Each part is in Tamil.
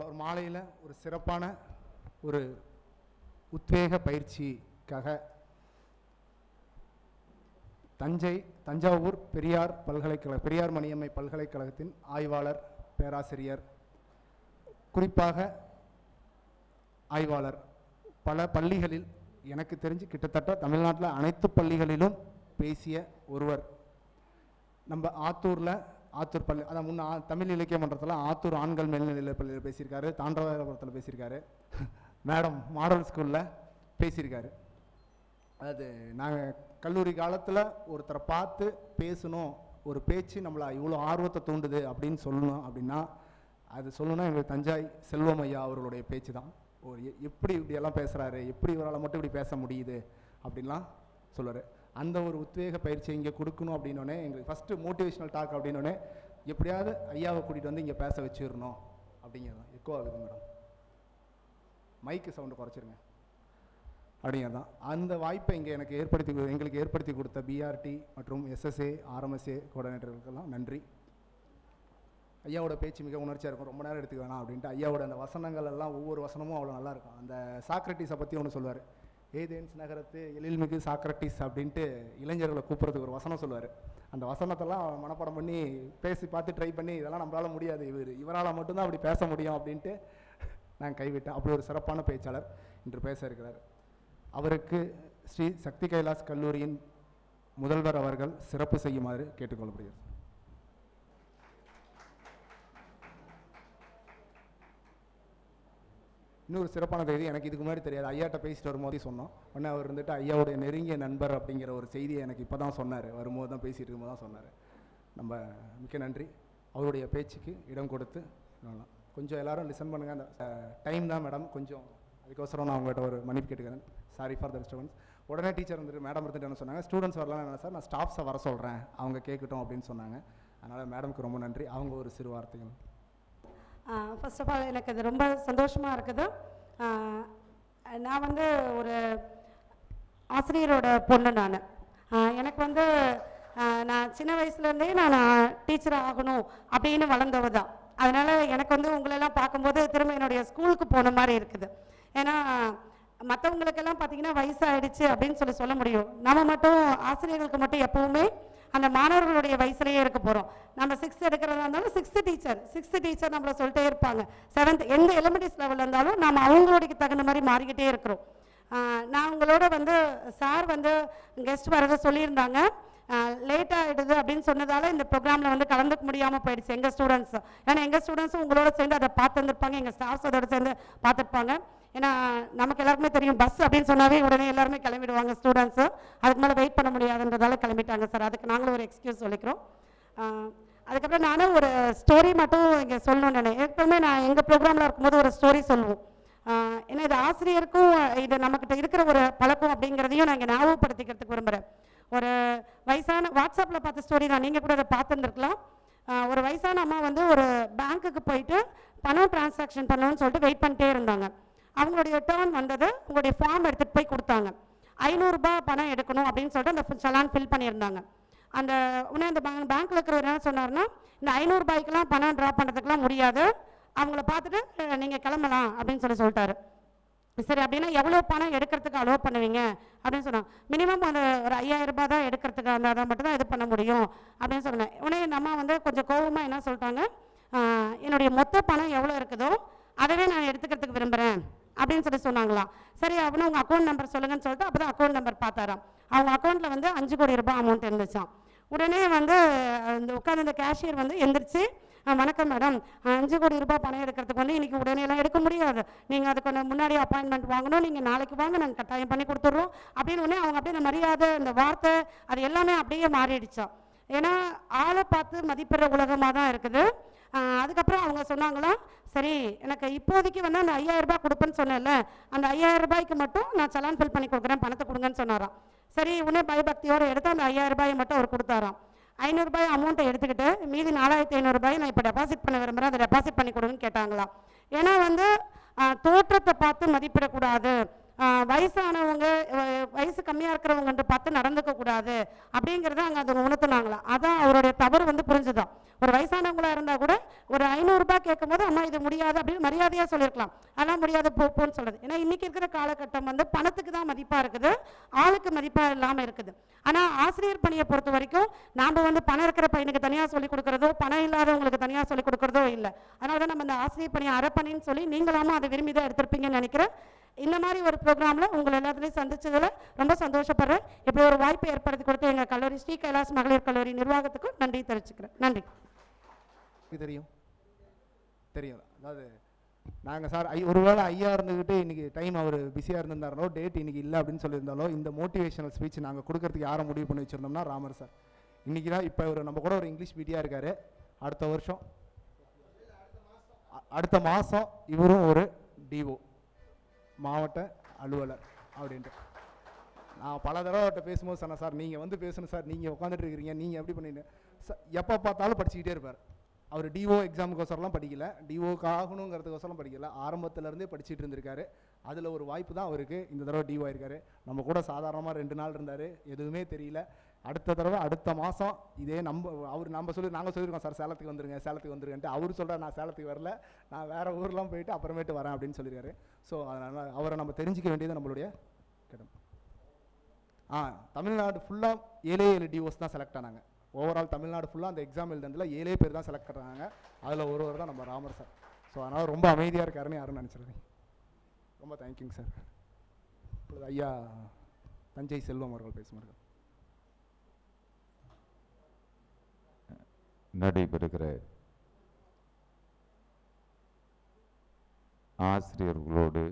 பரவாயில்ல ஒரு மாலையில் ஒரு சிறப்பான ஒரு உத்வேக பயிற்சிக்காக தஞ்சை தஞ்சாவூர் பெரியார் பல்கலைக்கழக பெரியார் மணியம்மை பல்கலைக்கழகத்தின் ஆய்வாளர் பேராசிரியர் குறிப்பாக ஆய்வாளர். பல பள்ளிகளில் எனக்கு தெரிஞ்சு கிட்டத்தட்ட தமிழ்நாட்டில் அனைத்து பள்ளிகளிலும் பேசிய ஒருவர். நம்ம ஆத்தூரில் ஆத்தூர் பள்ளி அதான் முன்ன தமிழ் இலக்கிய மன்றத்தில் ஆத்தூர் ஆண்கள் மேல்நிலை பள்ளியில் பேசியிருக்காரு தாண்டவாபுரத்தில் பேசியிருக்காரு. மேடம் மாடல் ஸ்கூலில் பேசியிருக்காரு. அது நாங்கள் கல்லூரி காலத்தில் ஒருத்தரை பார்த்து பேசணும் ஒரு பேச்சு நம்மளை இவ்வளோ ஆர்வத்தை தூண்டுது அப்படின்னு சொல்லணும் அப்படின்னா அது சொல்லணும்னா எங்களுக்கு தஞ்சாய் செல்வம் ஐயா அவர்களுடைய பேச்சு தான். ஒரு எ- எப்படி இப்படியெல்லாம் பேசுகிறாரு எப்படி இவரால் மட்டும் இப்படி பேச முடியுது அப்படின்லாம் சொல்லுவார். அந்த ஒரு உத்வேக பயிற்சியை இங்கே கொடுக்கணும் அப்படின்னோடனே எங்களுக்கு ஃபஸ்ட்டு மோட்டிவேஷனல் டாக் அப்படின்னோடனே எப்படியாவது ஐயாவை கூட்டிகிட்டு வந்து இங்கே பேச வச்சிடணும். அப்படிங்கிறது தான் எக்கோ ஆகுது மேடம். மைக்கு சவுண்டு குறைச்சிருங்க. அப்படிங்கிறது தான் அந்த வாய்ப்பை இங்கே எனக்கு ஏற்படுத்தி கொடு- எங்களுக்கு ஏற்படுத்தி கொடுத்த பிஆர்டி மற்றும் எஸ்எஸ்ஏ ஆர்எம்எஸ்ஏ கோஆர்டினேட்டர்களுக்கெல்லாம் நன்றி. ஐயாவோட பேச்சு மிக உணர்ச்சியாக இருக்கும். ரொம்ப நேரம் எடுத்துக்க வேணாம் அப்படின்ட்டு ஐயாவோட அந்த வசனங்கள் எல்லாம் ஒவ்வொரு வசனமும் அவ்வளோ நல்லாயிருக்கும் அந்த சாக்ரட்டிஸை பற்றி ஒன்று சொல்லுவார். ஏதேன்ஸ் நகரத்து எழில்மிகு சாக்ரட்டிஸ் அப்படின்ட்டு இளைஞர்களை கூப்பிட்றதுக்கு ஒரு வசனம் சொல்லுவார். அந்த வசனத்தெல்லாம் மனப்பாடம் பண்ணி பேசி பார்த்து ட்ரை பண்ணி இதெல்லாம் நம்மளால் முடியாது இவர். இவரால் மட்டும்தான் அப்படி பேச முடியும் அப்படின்ட்டு நான் கைவிட்டேன். அப்படி ஒரு சிறப்பான பேச்சாளர் இன்று பேச இருக்கிறார். அவருக்கு ஸ்ரீ சக்தி கைலாஸ் கல்லூரியின் முதல்வர் அவர்கள் சிறப்பு செய்யுமாறு கேட்டுக்கொள்ளப்படுகிறது. இன்னொரு சிறப்பான செய்தி எனக்கு இதுக்கு முன்னாடி தெரியாது. ஐயாட்ட பேசிட்டு வரும்போது சொன்னோம். உடனே அவர் இருந்துட்டு ஐயாவுடைய நெருங்கிய நண்பர் அப்படிங்கிற ஒரு செய்தியை எனக்கு இப்போ தான் சொன்னார். வரும்போது தான் பேசிட்டு இருக்கும்போது தான் சொன்னார். நம்ம மிக்க நன்றி. அவருடைய பேச்சுக்கு இடம் கொடுத்து கொஞ்சம் எல்லாரும் லிசன் பண்ணுங்கள் அந்த டைம் தான் மேடம் கொஞ்சம் அதுக்கோசரம் நான் உங்கள்கிட்ட ஒரு மன்னிப்பு கேட்டுக்கிறேன். சாரி ஃபார் த டிஸ்டர்பன்ஸ் உடனே டீச்சர் வந்துட்டு மேடம் இருந்துட்டு என்ன சொன்னாங்க? ஸ்டூடெண்ட்ஸ் வரலாம் என்ன சார் நான் ஸ்டாஃப்ஸை வர சொல்கிறேன் அவங்க கேட்கட்டும் அப்படின்னு சொன்னாங்க. அதனால் மேடம்க்கு ரொம்ப நன்றி. அவங்க ஒரு சிறு வார்த்தைகள். ஃபர்ஸ்ட் ஆஃப் ஆல் எனக்கு அது ரொம்ப சந்தோஷமாக இருக்குது. நான் வந்து ஒரு ஆசிரியரோட பொண்ணு நான். எனக்கு வந்து நான் சின்ன வயசுலேருந்தே நான் டீச்சர் ஆகணும் அப்படின்னு வளர்ந்தவ தான். அதனால் எனக்கு வந்து உங்களெல்லாம் பார்க்கும்போது திரும்ப என்னுடைய ஸ்கூலுக்கு போன மாதிரி இருக்குது. ஏன்னா மற்றவங்களுக்கெல்லாம் பார்த்தீங்கன்னா வயசாயிடுச்சு அப்படின்னு சொல்லி சொல்ல முடியும். நம்ம மட்டும் ஆசிரியர்களுக்கு மட்டும் எப்போவுமே அந்த மாணவர்களுடைய வயசுலேயே இருக்க போகிறோம் நம்ம சிக்ஸ்த் எடுக்கிறதா இருந்தாலும் சிக்ஸ்த்து டீச்சர் சிக்ஸ்த்து டீச்சர் நம்மள சொல்லிட்டே இருப்பாங்க. செவன்த் எந்த எலிமெண்ட்ரிஸ் லெவலில் இருந்தாலும் நம்ம அவங்களுடைய தகுந்த மாதிரி மாறிக்கிட்டே இருக்கிறோம். நான் உங்களோட வந்து சார் வந்து கெஸ்ட் வரத சொல்லியிருந்தாங்க. லேட் ஆகிடுது அப்படின்னு சொன்னதால் இந்த ப்ரோக்ராமில் வந்து கலந்துக்க முடியாமல் போயிடுச்சு. எங்கள் ஸ்டூடெண்ட்ஸ் ஏன்னா எங்கள் ஸ்டூடெண்ட்ஸும் உங்களோட சேர்ந்து அதை பார்த்துருந்துருப்பாங்க எங்கள் ஸ்டாஃப்ஸ் அதோட சேர்ந்து பார்த்துருப்பாங்க. ஏன்னா நமக்கு எல்லாருக்குமே தெரியும் பஸ் அப்படின்னு சொன்னாவே உடனே எல்லாருமே கிளம்பிடுவாங்க ஸ்டூடெண்ட்ஸு அதுக்கு மேலே வெயிட் பண்ண முடியாதுன்றதால கிளம்பிட்டாங்க சார் அதுக்கு நாங்களும் ஒரு எக்ஸ்கியூஸ் சொல்லிக்கிறோம். அதுக்கப்புறம் நானும் ஒரு ஸ்டோரி மட்டும் இங்கே சொல்லணும்னு நினைக்கிறேன் எப்பவுமே நான் எங்கள் ப்ரோக்ராமில் இருக்கும்போது ஒரு ஸ்டோரி சொல்லுவோம். ஏன்னா இது ஆசிரியருக்கும் இது நம்மக்கிட்ட இருக்கிற ஒரு பழக்கம் அப்படிங்கிறதையும் நான் இங்கே ஞாபகப்படுத்திக்கிறதுக்கு விரும்புகிறேன் ஒரு வயசான வாட்ஸ்அப்பில் பார்த்த ஸ்டோரி தான். நீங்கள் கூட அதை பார்த்துருந்துருக்கலாம். ஒரு வயசான அம்மா வந்து ஒரு பேங்க்குக்கு போயிட்டு பணம் டிரான்சாக்ஷன் பண்ணணும்னு சொல்லிட்டு வெயிட் பண்ணிட்டே இருந்தாங்க. அவங்களுடைய டேர்ன் வந்தது உங்களுடைய ஃபார்ம் எடுத்துகிட்டு போய் கொடுத்தாங்க. ஐநூறுரூபா பணம் எடுக்கணும் அப்படின்னு சொல்லிட்டு அந்த சலான் ஃபில் பண்ணியிருந்தாங்க. அந்த உடனே அந்த பேங்க் பேங்க்கில் இருக்கிறவர் என்ன சொன்னார்னா இந்த ஐநூறுரூபாய்க்கெலாம் பணம் ட்ரா பண்ணுறதுக்குலாம் முடியாது. அவங்கள பார்த்துட்டு நீங்கள் கிளம்பலாம் அப்படின்னு சொல்லி சொல்லிட்டாரு. சரி அப்படின்னா எவ்வளோ பணம் எடுக்கிறதுக்கு அலோவ் பண்ணுவீங்க? அப்படின்னு சொன்னாங்க. மினிமம் அந்த ஒரு ஐயாயிரம் ரூபாய் தான் எடுக்கிறதுக்கு அந்த அதை மட்டும் தான் இது பண்ண முடியும் அப்படின்னு சொன்னேன் உடனே என் அம்மா வந்து கொஞ்சம் கோபமாக என்ன சொல்லிட்டாங்க என்னுடைய மொத்த பணம் எவ்வளோ இருக்குதோ அதவே நான் எடுத்துக்கிறதுக்கு விரும்புகிறேன் அப்படின்னு சொல்லி சொன்னாங்களாம். சரி அப்படின்னு உங்கள் அக்கௌண்ட் நம்பர் சொல்லுங்கன்னு சொல்லிட்டு அப்போ தான் அக்கௌண்ட் நம்பர் பார்த்தாராம். அவங்க அக்கௌண்ட்டில் வந்து அஞ்சு கோடி ரூபாய் அமௌண்ட் இருந்துச்சான் உடனே வந்து இந்த உட்காந்து இந்த கேஷியர் வந்து எந்திரிச்சு வணக்கம் மேடம் அஞ்சு கோடி ரூபாய் பணம் எடுக்கிறதுக்கு வந்து இன்னைக்கு உடனேலாம் எடுக்க முடியாது. நீங்கள் அதுக்கு கொஞ்சம் முன்னாடி அப்பாயின்மெண்ட் வாங்கணும். நீங்கள் நாளைக்கு வாங்க நாங்கள் கட்டாயம் பண்ணி கொடுத்துட்றோம். அப்படின்னு உடனே அவங்க அப்படியே இந்த மரியாதை இந்த வார்த்தை அது எல்லாமே அப்படியே மாறிடுச்சோம். ஏன்னா ஆளை பார்த்து மதிப்பிடுற உலகமாக தான் இருக்குது. அதுக்கப்புறம் அவங்க சொன்னாங்களா சரி எனக்கு இப்போதைக்கு வந்து அந்த ஐயாயிரம் ரூபாய் கொடுப்பேன்னு சொன்னேன்ல அந்த ஐயாயிரம் ரூபாய்க்கு மட்டும் நான் சலான் ஃபில் பண்ணி கொடுக்குறேன் பணத்தை கொடுங்கன்னு சொன்னாராம். சரி உடனே பயபக்தியோடு எடுத்து அந்த ஐயாயிரம் ரூபாயை மட்டும் அவர் கொடுத்தாராம். ஐநூறுரூபாய் அமௌண்ட்டை எடுத்துக்கிட்டு மீதி நாலாயிரத்தி ஐநூறுரூபாயை நான் இப்போ டெபாசிட் பண்ண விரும்புகிறேன் அதை டெபாசிட் பண்ணி கொடுங்கன்னு கேட்டாங்களாம். ஏன்னா வந்து தோற்றத்தை பார்த்து மதிப்பிடக்கூடாது. வயசானவங்க வயசு கம்மியாக இருக்கிறவங்கன்ட்டு பார்த்து நடந்துக்க கூடாது அப்படிங்கிறத அங்கே அதை உணர்த்துனாங்களாம் அதான் அவருடைய தவறு வந்து புரிஞ்சுதான் ஒரு வயசானவங்களாக இருந்தால் கூட ஒரு ஐநூறுரூபா கேட்கும்போது அம்மா இது முடியாது அப்படின்னு மரியாதையாக சொல்லியிருக்கலாம் அதெல்லாம் முடியாது போப்போன்னு சொல்கிறது ஏன்னா இன்றைக்கி இருக்கிற காலகட்டம் வந்து பணத்துக்கு தான் மதிப்பாக இருக்குது ஆளுக்கு மதிப்பாக இல்லாமல் இருக்குது. ஆனால் ஆசிரியர் பணியை பொறுத்த வரைக்கும் நாம் வந்து பணம் இருக்கிற பையனுக்கு தனியாக சொல்லிக் கொடுக்குறதோ பணம் இல்லாதவங்களுக்கு தனியாக சொல்லிக் கொடுக்குறதோ இல்லை. அதனால தான் நம்ம இந்த ஆசிரியர் பணியை அறப்பணின்னு சொல்லி நீங்களாம அதை விரும்பி தான் எடுத்திருப்பீங்கன்னு நினைக்கிறேன். இந்த மாதிரி ஒரு ப்ரோக்ராமில் உங்களை எல்லாத்துலேயும் சந்தித்ததில் ரொம்ப சந்தோஷப்படுறேன். இப்படி ஒரு வாய்ப்பை ஏற்படுத்தி கொடுத்து எங்கள் கல்லூரி ஸ்ரீ கைலாஸ் மகளிர் கல்லூரி நிர்வாகத்துக்கு நன்றி தெரிவிச்சுக்கிறேன். நன்றி. தெரியும். தெரியும். அதாவது நாங்கள் சார் ஐ ஒருவேளை ஐயா இருந்துக்கிட்டு இன்றைக்கி டைம் அவர் பிஸியாக இருந்திருந்தாரோ டேட் இன்றைக்கி இல்லை அப்படின்னு சொல்லியிருந்தாலோ இந்த மோட்டிவேஷனல் ஸ்பீச் நாங்கள் கொடுக்கறதுக்கு யாரை முடிவு பண்ணி வச்சிருந்தோம்னா ராமர் சார். இன்னைக்கு தான் இப்போ ஒரு நம்ம கூட ஒரு இங்கிலீஷ் மீடியா இருக்கார். அடுத்த வருஷம் அடுத்த மாதம் இவரும் ஒரு டிஓ மாவட்ட அலுவலர் அப்படின்ட்டு. நான் பல தடவை அவர்கிட்ட பேசும்போது சொன்னேன் சார் நீங்கள் வந்து பேசணும் சார். நீங்கள் உட்காந்துட்டு இருக்கிறீங்க. நீங்கள் எப்படி பண்ணிட்டு சார் எப்போ பார்த்தாலும் படிச்சுக்கிட்டே இருப்பார். அவர் டிஓ எக்ஸாமுக்கோசரம்லாம் படிக்கல. டிஓக்கு ஆகணுங்கிறதுக்கோசரம் படிக்கல. ஆரம்பத்துலேருந்தே படிச்சுட்டு இருந்திருக்காரு. அதில் ஒரு வாய்ப்பு தான் அவருக்கு. இந்த தடவை டிஓ ஆயிருக்காரு. நம்ம கூட சாதாரணமாக ரெண்டு நாள் இருந்தார். எதுவுமே தெரியல. அடுத்த தடவை அடுத்த மாதம் இதே நம்ம அவர் நம்ம சொல்லி நாங்கள் சொல்லியிருக்கோம் சார் சேலத்துக்கு வந்துருங்க சேலத்துக்கு வந்துருங்கன்ட்டு. அவர் சொல்கிறார் நான் சேலத்துக்கு வரல நான் வேறு ஊர்லாம் போயிட்டு அப்புறமேட்டு வரேன் அப்படின்னு சொல்லியிருக்காரு ஸோ அதனால் அவரை நம்ம தெரிஞ்சிக்க வேண்டியது நம்மளுடைய கடமை. ஆ தமிழ்நாடு ஃபுல்லாக ஏழே ஏழு டிஓஸ் தான் செலக்ட் ஆனாங்க. ஓவரால் தமிழ்நாடு ஃபுல்லாக அந்த எக்ஸாம் எழுதுனதில் ஏழே பேர் தான் செலக்ட் பண்ணுறாங்க அதில் ஒருவர் தான் நம்ம ராமர் சார் ஸோ அதனால் ரொம்ப அமைதியாக இருக்காருன்னு யாரும் நினச்சிருக்கேன் ரொம்ப தேங்க்யூங்க சார் ஐயா தஞ்சை செல்வம் அவர்கள் பேசுவார்கள். நடைபெறுகிற ஆசிரியர்களோடு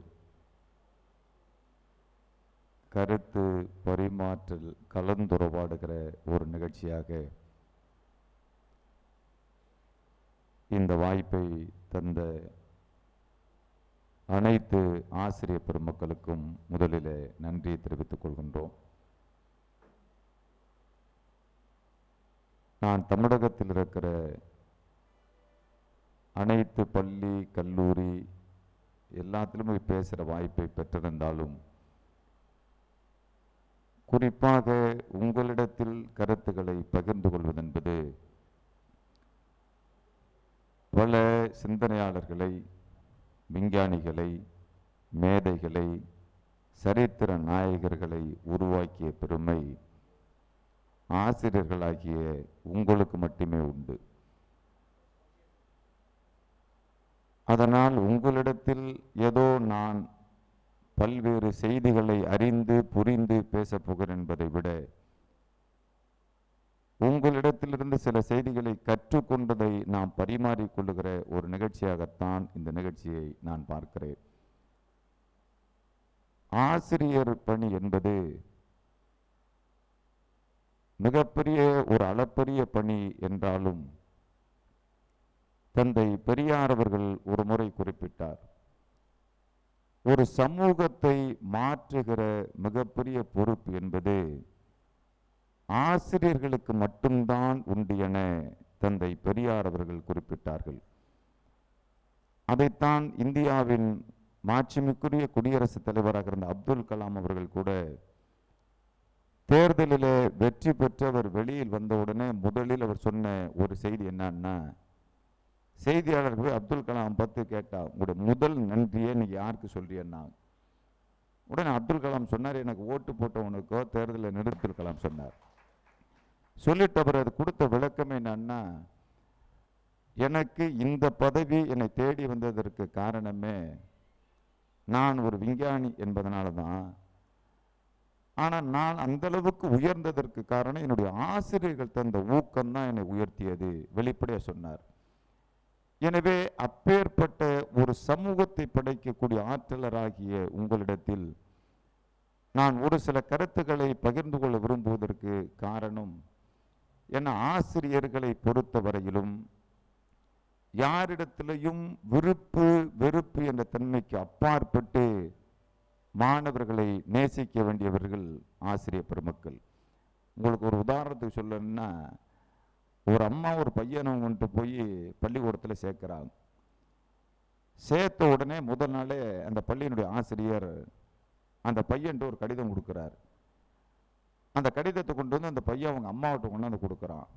கருத்து பரிமாற்றல் கலந்துரவாடுகிற ஒரு நிகழ்ச்சியாக இந்த வாய்ப்பை தந்த அனைத்து ஆசிரியர் பெருமக்களுக்கும் முதலில் நன்றியை தெரிவித்துக் கொள்கின்றோம். நான் தமிழகத்தில் இருக்கிற அனைத்து பள்ளி கல்லூரி எல்லாத்திலும் போய் பேசுகிற வாய்ப்பை பெற்றிருந்தாலும் குறிப்பாக உங்களிடத்தில் கருத்துக்களை பகிர்ந்து கொள்வதென்பது பல சிந்தனையாளர்களை விஞ்ஞானிகளை மேதைகளை சரித்திர நாயகர்களை உருவாக்கிய பெருமை. ஆசிரியர்களாகிய உங்களுக்கு மட்டுமே உண்டு. அதனால் உங்களிடத்தில் ஏதோ நான் பல்வேறு செய்திகளை அறிந்து புரிந்து பேசப் போகிறேன் என்பதை விட உங்களிடத்திலிருந்து சில செய்திகளை கற்றுக்கொண்டதை நாம் பரிமாறிக்கொள்ளுகிற ஒரு நிகழ்ச்சியாகத்தான் இந்த நிகழ்ச்சியை நான் பார்க்கிறேன். ஆசிரியர் பணி என்பது மிகப்பெரிய ஒரு அளப்பரிய பணி என்றாலும் தந்தை பெரியார் அவர்கள் ஒரு முறை குறிப்பிட்டார். ஒரு சமூகத்தை மாற்றுகிற மிகப்பெரிய பொறுப்பு என்பது ஆசிரியர்களுக்கு மட்டும்தான் உண்டு என தந்தை பெரியார் அவர்கள் குறிப்பிட்டார்கள். அதைத்தான் இந்தியாவின் மாட்சிமிக்குரிய குடியரசுத் தலைவராக இருந்த அப்துல் கலாம் அவர்கள் கூட தேர்தலில் வெற்றி பெற்று அவர் வெளியில் வந்தவுடனே முதலில் அவர் சொன்ன ஒரு செய்தி என்னன்னா செய்தியாளர்கள் அப்துல் கலாம் பார்த்து கேட்டா உங்களுடைய முதல் நன்றியை நீ யாருக்கு சொல்றியன்னா? உடனே அப்துல் கலாம் சொன்னார் எனக்கு ஓட்டு போட்டவனுக்கோ தேர்தலில் நிறுத்தல் கலாம் சொன்னார். சொல்லிட்டு அவர் அது கொடுத்த விளக்கம் என்னன்னா எனக்கு இந்த பதவி என்னை தேடி வந்ததற்கு காரணமே நான் ஒரு விஞ்ஞானி என்பதனால தான் ஆனால் நான் அந்த அளவுக்கு உயர்ந்ததற்கு காரணம் என்னுடைய ஆசிரியர்கள் தந்த ஊக்கம் தான் என்னை உயர்த்தியது வெளிப்படையாக சொன்னார். எனவே அப்பேற்பட்ட ஒரு சமூகத்தை படைக்கக்கூடிய ஆற்றலராகிய உங்களிடத்தில் நான் ஒரு சில கருத்துக்களை பகிர்ந்து கொள்ள விரும்புவதற்கு காரணம் என ஆசிரியர்களை பொறுத்தவரையிலும் யாரிடத்திலையும் விருப்பு வெறுப்பு என்ற தன்மைக்கு அப்பாற்பட்டு மாணவர்களை நேசிக்க வேண்டியவர்கள் ஆசிரியர் பெருமக்கள். உங்களுக்கு ஒரு உதாரணத்துக்கு சொல்லணும்னா ஒரு அம்மா ஒரு பையனை கொண்டு போய் பள்ளிக்கூடத்தில் சேர்க்குறாங்க. சேர்த்த உடனே முதல் நாளே அந்த பள்ளியினுடைய ஆசிரியர் அந்த பையன்ட்டு ஒரு கடிதம் கொடுக்குறார். அந்த கடிதத்தை கொண்டு வந்து அந்த பையன் அவங்க அம்மாவிட்ட கொண்டாந்து கொடுக்குறான்.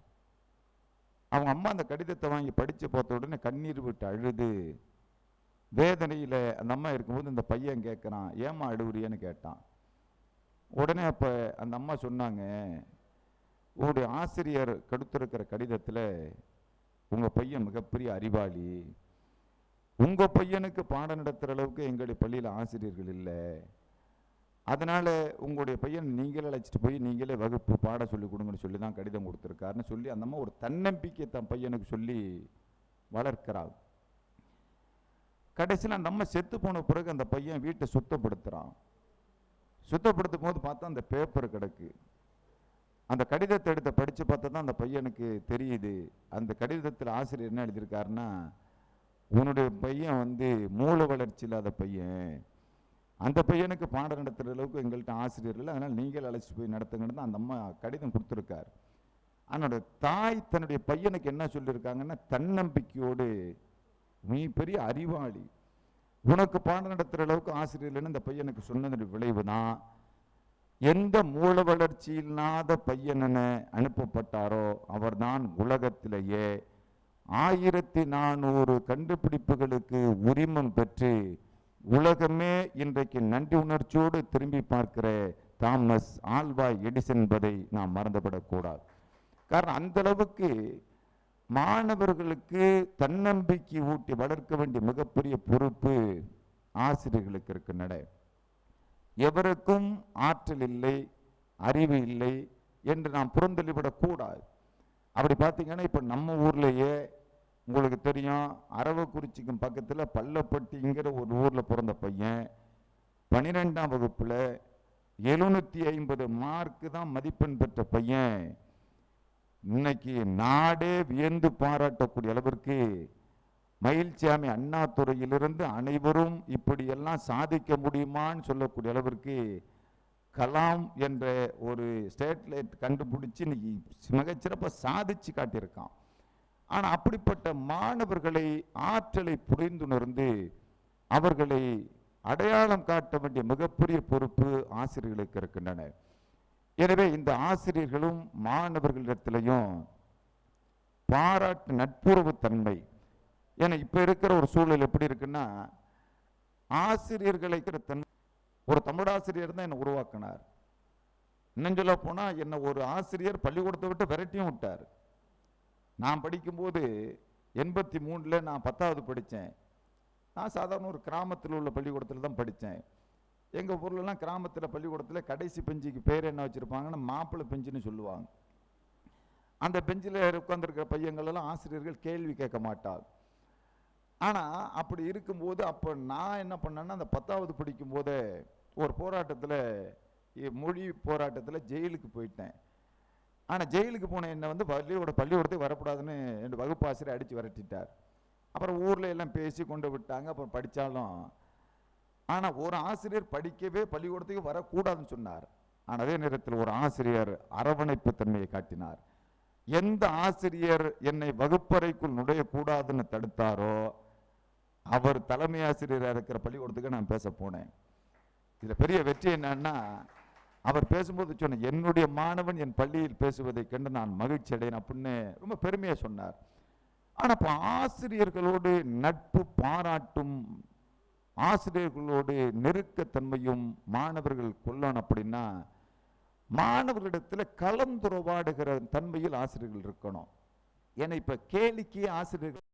அவங்க அம்மா அந்த கடிதத்தை வாங்கி படித்து பார்த்த உடனே கண்ணீர் விட்டு அழுது வேதனையில் அந்த அம்மா இருக்கும்போது இந்த பையன் கேட்குறான் ஏம்மா அழுவுறியன்னு கேட்டான். உடனே அப்போ அந்த அம்மா சொன்னாங்க உங்களுடைய ஆசிரியர் கடுத்திருக்கிற கடிதத்தில் உங்கள் பையன் மிகப்பெரிய அறிவாளி. உங்கள் பையனுக்கு பாடம் நடத்துகிற அளவுக்கு எங்களுடைய பள்ளியில் ஆசிரியர்கள் இல்லை. அதனால் உங்களுடைய பையன் நீங்களே அழைச்சிட்டு போய் நீங்களே வகுப்பு பாட சொல்லி கொடுங்கன்னு சொல்லி தான் கடிதம் கொடுத்துருக்காருன்னு சொல்லி அந்த அம்மா ஒரு தன்னம்பிக்கை தன் பையனுக்கு சொல்லி வளர்க்கிறாள். கடைசியில் நம்ம செத்து போன பிறகு அந்த பையன் வீட்டை சுத்தப்படுத்துகிறான் சுத்தப்படுத்தும் போது பார்த்தா அந்த பேப்பர் கிடக்கு. அந்த கடிதத்தை எடுத்து படித்து பார்த்தா தான் அந்த பையனுக்கு தெரியுது. அந்த கடிதத்தில் ஆசிரியர் என்ன எழுதியிருக்காருன்னா உன்னுடைய பையன் வந்து மூளை வளர்ச்சி இல்லாத பையன். அந்த பையனுக்கு பாடம் நடத்துகிற அளவுக்கு எங்கள்கிட்ட ஆசிரியர் இல்லை. அதனால் நீங்கள் அழைச்சி போய் நடத்துங்கன்னு தான் அந்த அம்மா கடிதம் கொடுத்துருக்கார். அதனோட தாய் தன்னுடைய பையனுக்கு என்ன சொல்லியிருக்காங்கன்னா தன்னம்பிக்கையோடு நீ பெரிய அறிவாளி. உனக்கு பாடம் நடத்துகிற அளவுக்கு ஆசிரியர் இல்லைன்னு இந்த பையனுக்கு சொன்னது விளைவு தான். எந்த மூல வளர்ச்சி இல்லாத பையனென அனுப்பப்பட்டாரோ அவர்தான் உலகத்திலேயே ஆயிரத்தி நானூறு கண்டுபிடிப்புகளுக்கு உரிமம் பெற்று உலகமே இன்றைக்கு நன்றி உணர்ச்சியோடு திரும்பி பார்க்கிற தாமஸ் ஆல்வா எடிசன் என்பதை நாம் மறந்துவிடக்கூடாது. காரணம் அந்த அளவுக்கு மாணவர்களுக்கு தன்னம்பிக்கை ஊட்டி வளர்க்க வேண்டிய மிகப்பெரிய பொறுப்பு ஆசிரியர்களுக்கு இருக்கு நட. எவருக்கும் ஆற்றல் இல்லை அறிவு இல்லை என்று நாம் புறந்தள்ளிவிடக்கூடாது. அப்படி பார்த்தீங்கன்னா இப்போ நம்ம ஊர்லேயே உங்களுக்கு தெரியும் அரவக்குறிச்சிக்கும் பக்கத்தில் பள்ளப்பட்டிங்கிற ஒரு ஊரில் பிறந்த பையன் பன்னிரெண்டாம் வகுப்பில் எழுநூற்றி ஐம்பது மார்க்கு தான் மதிப்பெண் பெற்ற பையன் இன்னைக்கு நாடே வியந்து பாராட்டக்கூடிய அளவிற்கு மயில்சாமி அண்ணாதுறையிலிருந்து அனைவரும் இப்படியெல்லாம் சாதிக்க முடியுமான்னு சொல்லக்கூடிய அளவிற்கு கலாம் என்ற ஒரு ஸ்டேட்லைட் கண்டுபிடிச்சி இன்னைக்கு மிகச்சிறப்பாக சாதிச்சு காட்டியிருக்கான். ஆனால் அப்படிப்பட்ட மாணவர்களை ஆற்றலை புரிந்துணர்ந்து அவர்களை அடையாளம் காட்ட வேண்டிய மிகப்பெரிய பொறுப்பு ஆசிரியர்களுக்கு இருக்கின்றன. எனவே இந்த ஆசிரியர்களும் மாணவர்களிடத்திலையும் பாராட்டு நட்புறவு தன்மை. ஏன்னா இப்போ இருக்கிற ஒரு சூழல் எப்படி இருக்குன்னா ஆசிரியர்களை தன் ஒரு தமிழாசிரியர் தான் என்னை உருவாக்கினார். இன்னும் சொல்ல போனால் என்னை ஒரு ஆசிரியர் பள்ளிக்கூடத்தை விட்டு விரட்டியும் விட்டார். நான் படிக்கும்போது எண்பத்தி மூணில் நான் பத்தாவது படித்தேன். நான் சாதாரண ஒரு கிராமத்தில் உள்ள பள்ளிக்கூடத்தில் தான் படித்தேன். எங்கள் ஊர்லலாம் கிராமத்தில் பள்ளிக்கூடத்தில் கடைசி பெஞ்சுக்கு பேர் என்ன வச்சுருப்பாங்கன்னா மாப்பிள்ளை பெஞ்சுன்னு சொல்லுவாங்க. அந்த பெஞ்சில் உட்காந்துருக்கிற பையங்களெல்லாம் ஆசிரியர்கள் கேள்வி கேட்க மாட்டார் ஆனால் அப்படி இருக்கும்போது அப்போ நான் என்ன பண்ணேன்னா அந்த பத்தாவது படிக்கும்போதே ஒரு போராட்டத்தில் மொழி போராட்டத்தில் ஜெயிலுக்கு போயிட்டேன். ஆனால் ஜெயிலுக்கு போன என்னை வந்து பள்ளியோட பள்ளிக்கூடத்துக்கு வரக்கூடாதுன்னு என் வகுப்பாசிரியர் அடித்து விரட்டிட்டார். அப்புறம் ஊரில் எல்லாம் பேசி கொண்டு விட்டாங்க. அப்புறம் படித்தாலும் ஆனால் ஒரு ஆசிரியர் படிக்கவே பள்ளிக்கூடத்துக்கு வரக்கூடாதுன்னு சொன்னார். ஆனால் அதே நேரத்தில் ஒரு ஆசிரியர் அரவணைப்பு தன்மையை காட்டினார். எந்த ஆசிரியர் என்னை வகுப்பறைக்குள் நுழையக்கூடாதுன்னு தடுத்தாரோ அவர் தலைமை ஆசிரியராக இருக்கிற பள்ளிக்கூடத்துக்கு நான் பேச போனேன். இதில் பெரிய வெற்றி என்னன்னா அவர் பேசும்போது சொன்ன என்னுடைய மாணவன் என் பள்ளியில் பேசுவதை கண்டு நான் மகிழ்ச்சி அடையேன் அப்படின்னு ரொம்ப பெருமையாக சொன்னார். ஆனால் இப்போ ஆசிரியர்களோடு நட்பு பாராட்டும் ஆசிரியர்களோடு நெருக்கத்தன்மையும் மாணவர்கள் கொள்ளணும் அப்படின்னா மாணவர்களிடத்தில் கலந்துரவாடுகிற தன்மையில் ஆசிரியர்கள் இருக்கணும். ஏன்னா இப்போ கேலிக்கே ஆசிரியர்கள்